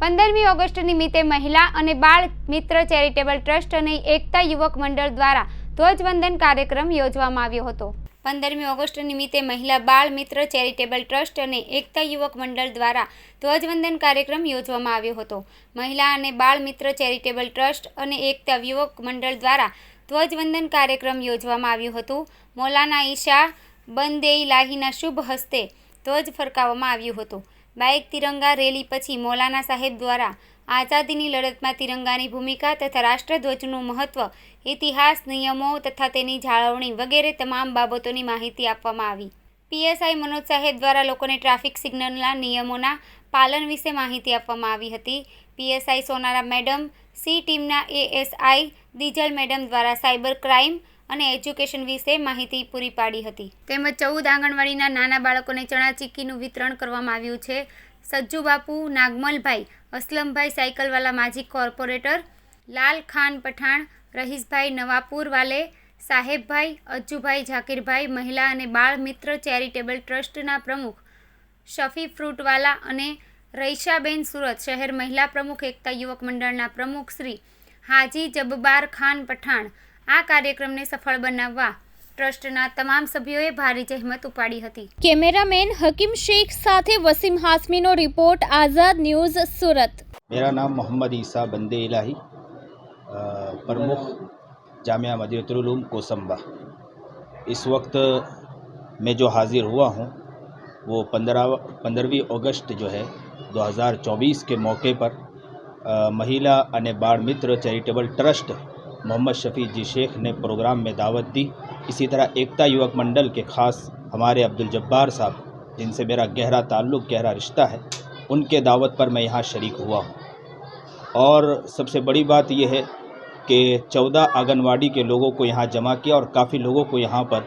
પંદરમી ઓગસ્ટ નિમિત્તે મહિલા અને બાળ મિત્ર ચેરિટેબલ ટ્રસ્ટ અને એકતા યુવક મંડળ દ્વારા ધ્વજવંદન કાર્યક્રમ યોજવામાં આવ્યો હતો. પંદરમી ઓગસ્ટ નિમિત્તે મહિલા બાળ મિત્ર ચેરિટેબલ ટ્રસ્ટ અને એકતા યુવક મંડળ દ્વારા ધ્વજવંદન કાર્યક્રમ યોજવામાં આવ્યો હતો. મહિલા અને બાળ મિત્ર ચેરિટેબલ ટ્રસ્ટ અને એકતા યુવક મંડળ દ્વારા ધ્વજવંદન કાર્યક્રમ યોજવામાં આવ્યું હતું. મૌલાના ઈશા બંદેઈ લાહીના શુભ હસ્તે ધ્વજ ફરકાવવામાં આવ્યું હતું. બાઇક તિરંગા રેલી પછી મૌલાના સાહેબ દ્વારા આઝાદીની લડતમાં તિરંગાની ભૂમિકા તથા રાષ્ટ્રધ્વજનું મહત્વ, ઇતિહાસ, નિયમો તથા તેની જાળવણી વગેરે તમામ બાબતોની માહિતી આપવામાં આવી. પીએસઆઈ મનોજ સાહેબ દ્વારા લોકોને ટ્રાફિક સિગ્નલના નિયમોના પાલન વિશે માહિતી આપવામાં આવી હતી. પીએસઆઈ સોનારા મેડમ, સી ટીમના એએસઆઈ દિજલ મેડમ દ્વારા સાયબર ક્રાઇમ અને એજ્યુકેશન વિશે માહિતી પૂરી પાડી હતી. તેમજ ચૌદ આંગણવાડીના નાના બાળકોને ચણા ચીક્કીનું વિતરણ કરવામાં આવ્યું છે. સજ્જુ બાપુ, નાગમલભાઈ, અસલમભાઈ સાયકલવાલા માજી કોર્પોરેટર, લાલ ખાન પઠાણ, રહીશભાઈ નવાપુર વાલે સાહેબભાઈ, અજ્જુભાઈ ઝાકીરભાઈ, મહિલા અને બાળ મિત્ર ચેરિટેબલ ટ્રસ્ટના પ્રમુખ શફી ફ્રૂટવાલા અને રૈશાબેન સુરત શહેર મહિલા પ્રમુખ એકતા યુવક મંડળના પ્રમુખ શ્રી હાજી જબ્બાર ખાન પઠાણ આ કાર્યક્રમને સફળ બનાવવા ટ્રસ્ટના તમામ સભ્યોએ ભારી જહેમત ઉપાડી હતી કેમેરામેન હકીમ શેખ સાથે વસીમ હાસમીનો રિપોર્ટ આઝાદ ન્યૂઝ સુરત मेरा नाम मोहम्मद ईसा बंदे इलाही अ, प्रमुख जामिया मदीनतुलूम कोसम्बा इस वक्त मैं जो हाज़िर हुआ हूँ वो पंद्रह पंद्रहवीं अगस्त जो है 2024 के मौके पर अ, महिला અને बाल मित्र चैरिटेबल ट्रस्ट मोहम्मद शफ़ी जी शेख ने प्रोग्राम में दावत दी। इसी तरह एकता युवक मंडल के ख़ास हमारे अब्दुल जब्बार साहब, जिनसे मेरा गहरा ताल्लुक़, गहरा रिश्ता है, उनके दावत पर मैं यहाँ शरीक हुआ हूँ। और सबसे बड़ी बात यह है कि चौदह आंगनवाड़ी के लोगों को यहाँ जमा किया और काफ़ी लोगों को यहाँ पर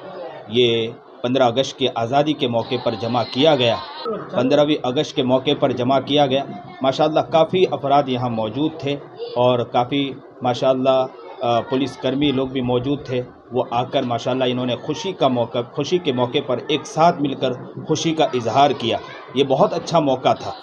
ये पंद्रह अगस्त के आज़ादी के मौके पर जमा किया गया। पंद्रहवीं अगस्त के मौके पर जमा किया गया। माशाल्लाह काफ़ी अफराद यहाँ मौजूद थे और काफ़ी माशाल्लाह पुलिसकर्मी लोग भी मौजूद थे वो आकर माशाल्लाह इन्होंने खुशी का मौका खुशी के मौके पर एक साथ मिलकर खुशी का इजहार किया ये बहुत अच्छा मौका था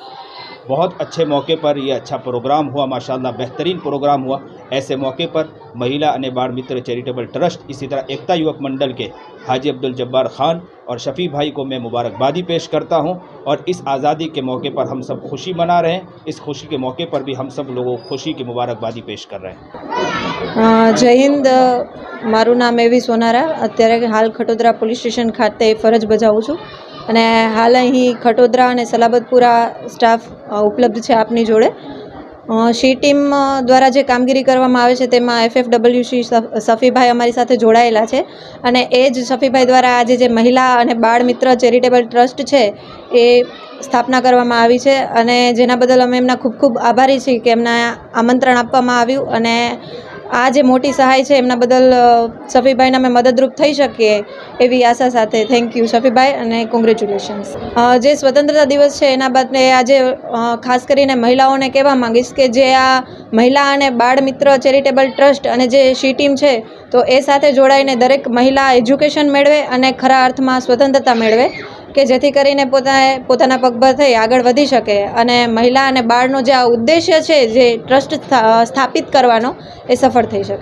बहुत अच्छे मौके पर ये अच्छा प्रोग्राम हुआ, माशाल्लाह बेहतरीन प्रोग्राम हुआ। ऐसे मौके पर महिला अन्य बाढ़ मित्र चैरिटेबल ट्रस्ट इसी तरह एकता युवक मंडल के हाजी अब्दुल जब्बार खान और शफ़ी भाई को मैं मुबारकबादी पेश करता हूँ और इस आज़ादी के मौके पर हम सब खुशी मना रहे हैं। इस खुशी के मौके पर भी हम सब लोगों को खुशी की मुबारकबादी पेश कर रहे हैं। जय हिंद। मारू नाम एवी सोनारा। अत्य हाल खटोदरा पुलिस स्टेशन खाते फरज बजाऊँ छूँ અને હાલ અહીં ખટોદરા અને સલાબતપુરા સ્ટાફ ઉપલબ્ધ છે આપની જોડે. શી ટીમ દ્વારા જે કામગીરી કરવામાં આવે છે તેમાં એફએફ ડબલ્યુસી સફીભાઈ અમારી સાથે જોડાયેલા છે. અને એ જ સફીભાઈ દ્વારા આજે જે મહિલા અને બાળ મિત્ર ચેરિટેબલ ટ્રસ્ટ છે એ સ્થાપના કરવામાં આવી છે. અને જેના બદલ અમે એમના ખૂબ ખૂબ આભારી છીએ કે એમના આમંત્રણ આપવામાં આવ્યું અને આ જે મોટી સહાય છે, એમના બદલ શફીભાઈને અમે મદદરૂપ થઈ શકીએ એવી આશા સાથે થેન્ક યુ શફીભાઈ અને કોંગ્રેચ્યુલેશન્સ જે સ્વતંત્રતા દિવસ છે, એના બાદ આજે ખાસ કરીને મહિલાઓને કહેવા માંગીશ કે જે આ મહિલા અને બાળ મિત્ર ચેરિટેબલ ટ્રસ્ટ અને જે શી ટીમ છે, તો એ સાથે જોડાઈને દરેક મહિલા એજ્યુકેશન મેળવે અને ખરા અર્થમાં સ્વતંત્રતા મેળવે. કે જેથી કરીને પોતાએ, પોતાના પગભર થઈ આગળ વધી શકે. અને મહિલા અને બાળનો જે આ ઉદ્દેશ્ય છે, જે ટ્રસ્ટ સ્થાપિત કરવાનો, એ સફળ થઈ શકે.